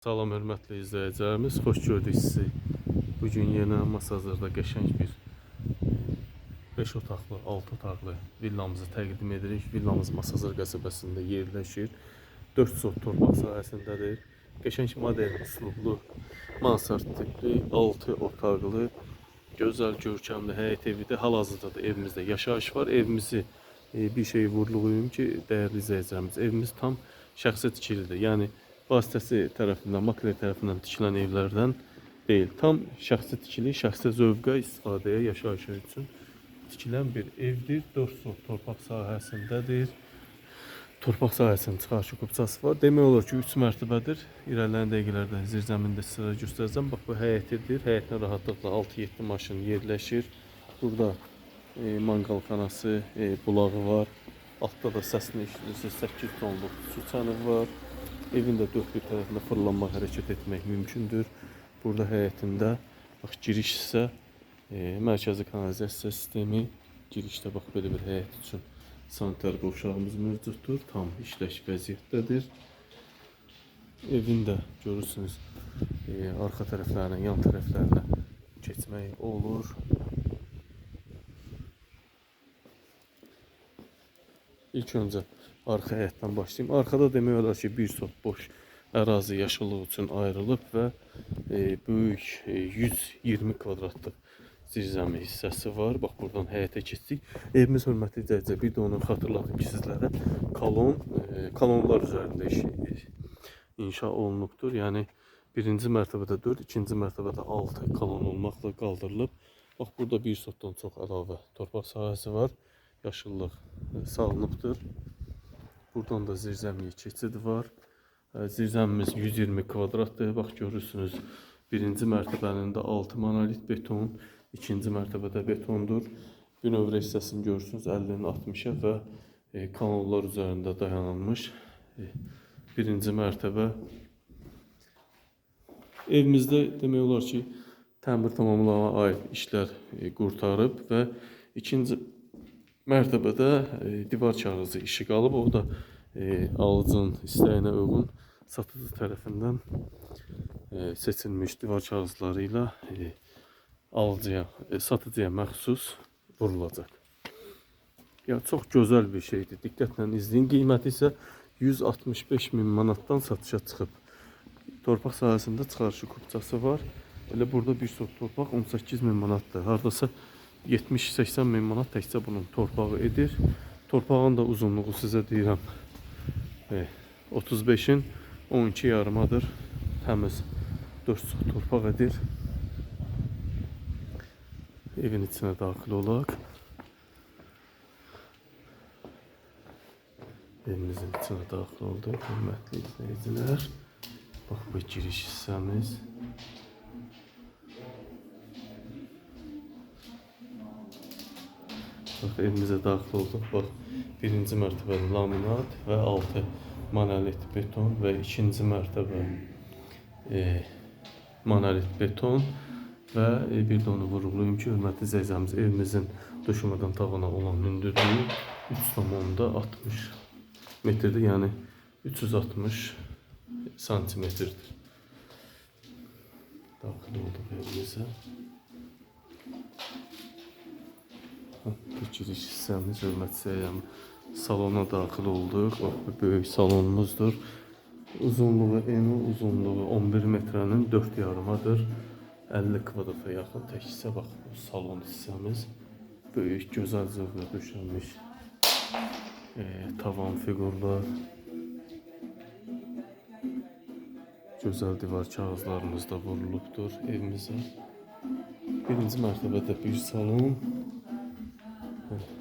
Salam hörmətli izləyicilərimiz, xoş gördük sizi. Bu gün yenə Masazırda qəşəng bir 5 otaqlı, 6 otaqlı villamızı təqdim edirik. Villamız Masazır qəsəbəsində yerləşir. 4 sot torpaq sahəsindədir. Qəşəng modern üslublu mansard tipli 6 otaqlı gözəl görkəmli həyət evidir. Hal-hazırda da evimizdə yaşayış var. Evimizi e, bir şey vurğulayım ki, dəyərli izləyicilərimiz, evimiz tam şəxsi tikilidir. Yəni vasitəsi tərəfindən, makler tərəfindən tikilən evlərdən deyil. Tam şəxsi tikili, şəxsi zövqə, istifadəyə, yaşayış üçün tikilən bir evdir. 4 sot torpaq sahəsindədir. Torpaq sahəsinin çıxarşı kupçası var. Demək olar ki, 3 mərtəbədir. İrəliləyən dəqiqələrdə zirzəmində sizə göstərəcəm. Bax bu həyətidir. Həyətin rahatlıqla 6-7 maşın yerləşir. Burada e, manqal xanası, e, bulağı var. Altda da səsini eşidirsə 8 tonluq su çanı var. Evin də dörd bir tərəfində fırlanma hərəkət etmək mümkündür. Burada həyətində bax giriş isə e, mərkəzi kanalizasiya sistemi, girişdə bax belə bir həyət üçün sanitar qovşağımız mövcuddur. Tam işləş vəziyyətdədir. Evin də görürsünüz e, arxa tərəflərinə, yan tərəflərinə keçmək olur. İlk öncə arxa həyətdən başlayayım. Arxada demək olar ki, bir sot boş ərazi yaşıllıq üçün ayrılıb və e, böyük e, 120 kvadratlıq zirzəmi hissəsi var. Bax buradan həyətə keçdik. Evimiz hörmətli izləyicilər, bir də onu xatırladım ki, sizlərə kolon, e, kolonlar iş, inşa olunubdur. Yəni birinci mərtəbədə 4, ikinci mərtəbədə 6 kolon olmaqla qaldırılıb. Bax burada bir sotdan çox əlavə torpaq sahəsi var. Yaşıllıq e, salınıbdır. Buradan da zirzəmiyə keçid var. Zirzəmimiz 120 kvadratdır. Bax görürsünüz. Birinci mərtəbənin də 6 monolit beton, ikinci mərtəbədə betondur. Bünövrə hissəsini görürsünüz 50-nin 60-a və e, kanallar üzərində dayanılmış e, birinci mərtəbə. Evimizdə demək olar ki, təmir tamamlama aid işlər e, qurtarıb və ikinci mərtəbədə e, divar kağızı işi qalıb. O da e, alıcının istəyinə uyğun satıcı tərəfindən e, seçilmiş divar kağızları ilə e, alıcıya, e, satıcıya məxsus vurulacaq. Ya çox gözəl bir şeydir. Diqqətlə izləyin. Qiyməti isə 165 min manatdan satışa çıxıb. Torpaq sahəsində çıxarışı kupçası var. Elə burada bir sot torpaq 18 min manatdır. Hardasa 70-80 min manat təkcə bunun torpağı edir. Torpağın da uzunluğu sizə deyirəm e, 35-in 12 yarımadır. Təmiz 4 sot torpaq edir. Evin içinə daxil olaq. Evimizin içinə daxil olduq, hörmətli izləyicilər. Bax bu giriş hissəmiz. Bax evimizə daxil olduq. Bax birinci mərtəbədə laminat və altı monolit beton və ikinci mərtəbə e, monolit beton və e, bir də onu vurğulayım ki, hörmətli izləyicilərimiz evimizin döşəmədən tavana olan hündürlüyü 3,60 metrdir. Yəni 360 santimetrdir. Daxil olduq evimizə. Bu giriş hissəmiz hörmətli salona daxil olduq. Bax bu böyük salonumuzdur. Uzunluğu eni uzunluğu 11 metrənin 4 yarımadır. 50 kvadrata yaxın təkcə bax bu salon hissəmiz böyük gözəl zövqlə döşənmiş. E, tavan fiqurlar gözəl divar kağızlarımız da vurulubdur evimizə. Birinci mərtəbədə bir salon,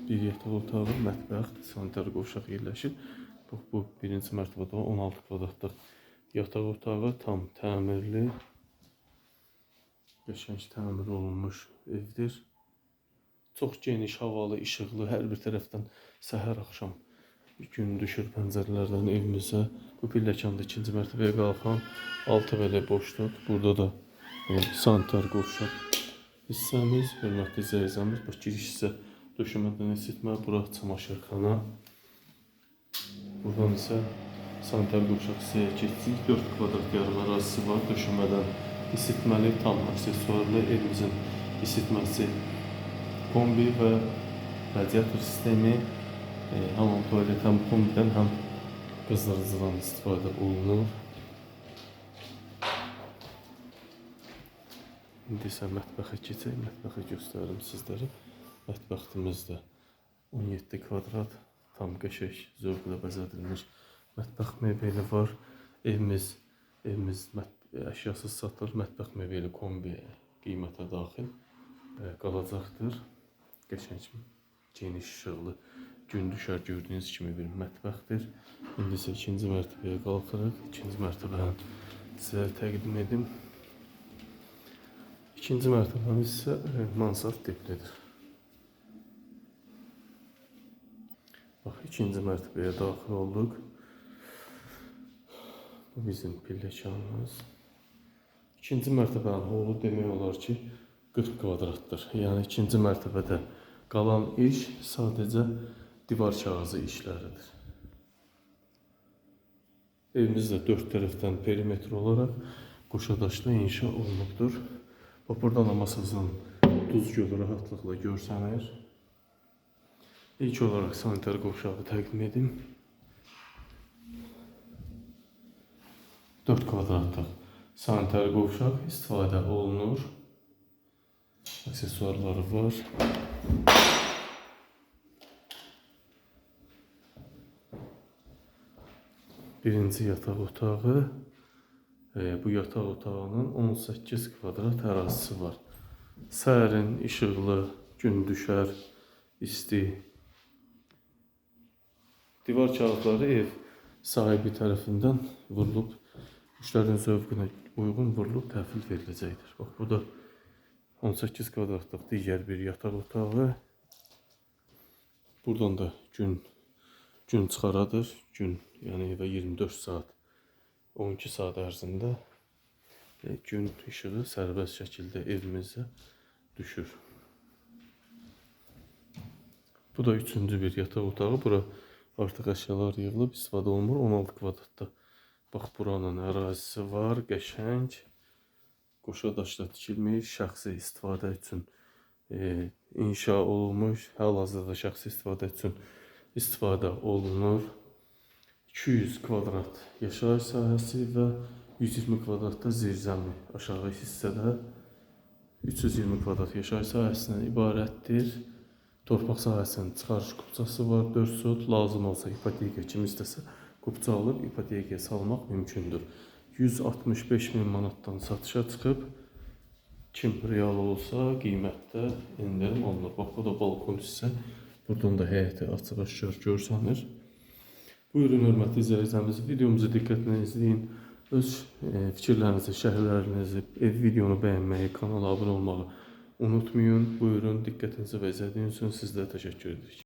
bir yataq otağı, mətbəx, sanitar qovşaq yerləşir. Bax bu birinci mərtəbədə 16 kvadratlıq yataq otağı tam təmirli, qəşəng təmir olunmuş evdir. Çox geniş, havalı, işıqlı, hər bir tərəfdən səhər axşam gün düşür pəncərələrdən evimizə. Bu pilləkanda ikinci mərtəbəyə qalxan altı belə boşluq. Burada da e, sanitar qovşaq hissəmiz, hörmətli izləyicilərimiz. Bax giriş hissə döşəmədən isitmə, bura çamaşırxana. Buradan isə sanitar qovşaq hissəyə keçdik. 4 kvadrat yarım ərazisi var. Döşəmədən isitməli, tam aksesuarlı evimizin isitməsi, kombi və radiator sistemi, e, hamam tualet həm kombidən, həm qızdırıcıdan istifadə olunur. İndi isə mətbəxə keçək, mətbəxə göstərim sizlərə. Mətbəximiz də 17 kvadrat, tam qəşəng, zövqlə bəzədilmiş mətbəx mebeli var. Evimiz evimiz əşyasız satılır. Mətbəx mebeli kombi qiymətə daxil e, qalacaqdır. Qəşəng, geniş işıqlı, gün düşər gördüyünüz kimi bir mətbəxdir. İndi isə ikinci mərtəbəyə qalxırıq. İkinci mərtəbəni sizə təqdim edim. İkinci mərtəbəmiz isə e, mansard tiplidir. Bax, ikinci mərtəbəyə daxil olduq. Bu bizim pilləkənimiz. İkinci mərtəbənin holu demək olar ki 40 kvadratdır. Yəni ikinci mərtəbədə qalan iş sadəcə divar kağızı işləridir. Evimiz də dörd tərəfdən perimetr olaraq qoşadaşlı inşa olunubdur. Bax, buradan da masamızın duz gölü rahatlıqla görsənir. İlk olaraq sanitar qovşağı təqdim edim. 4 kvadratlıq sanitar qovşaq istifadə olunur. Aksesuarları var. Birinci yataq otağı. E, bu yataq otağının 18 kvadrat ərazisi var. Sərin, işıqlı, gün düşər, isti. Divar kağıtları ev sahibi tərəfindən vurulub, müştərinin zövqünə uyğun vurulub təhvil veriləcəkdir. Bax, bu da 18 kvadratlıq digər bir yataq otağı. Buradan da gün gün çıxaradır. Gün, yəni evə 24 saat 12 saat ərzində e, gün işığı sərbəst şəkildə evimizə düşür. Bu da üçüncü bir yataq otağı. Bura artıq əşyalar yığılıb istifadə olunmur 16 kvadratda. Bax buranın ərazisi var, qəşəng. Qoşa daşla tikilmiş, şəxsi istifadə üçün e, inşa olunmuş, hal-hazırda şəxsi istifadə üçün istifadə olunur. 200 kvadrat yaşayış sahəsi və 120 kvadratda zirzəmi aşağı hissədə 320 kvadrat yaşayış sahəsindən ibarətdir. Torpaq sahəsinin çıxarış kupçası var, 4 sot. Lazım olsa ipoteka kim istəsə kupça alıb ipotekaya salmaq mümkündür. 165 min manatdan satışa çıxıb kim real olsa qiymətdə endirim olunur. Bax bu da balkon hissə. Buradan da həyəti açıq-aşkar görsənir. Buyurun hörmətli izləyicilərimiz, videomuzu diqqətlə izləyin. Öz e, fikirlərinizi, şərhlərinizi, ev videonu bəyənməyi, kanala abunə olmağı unutmayın. Buyurun, diqqətinizi və izlədiyiniz üçün sizlərə təşəkkür edirik.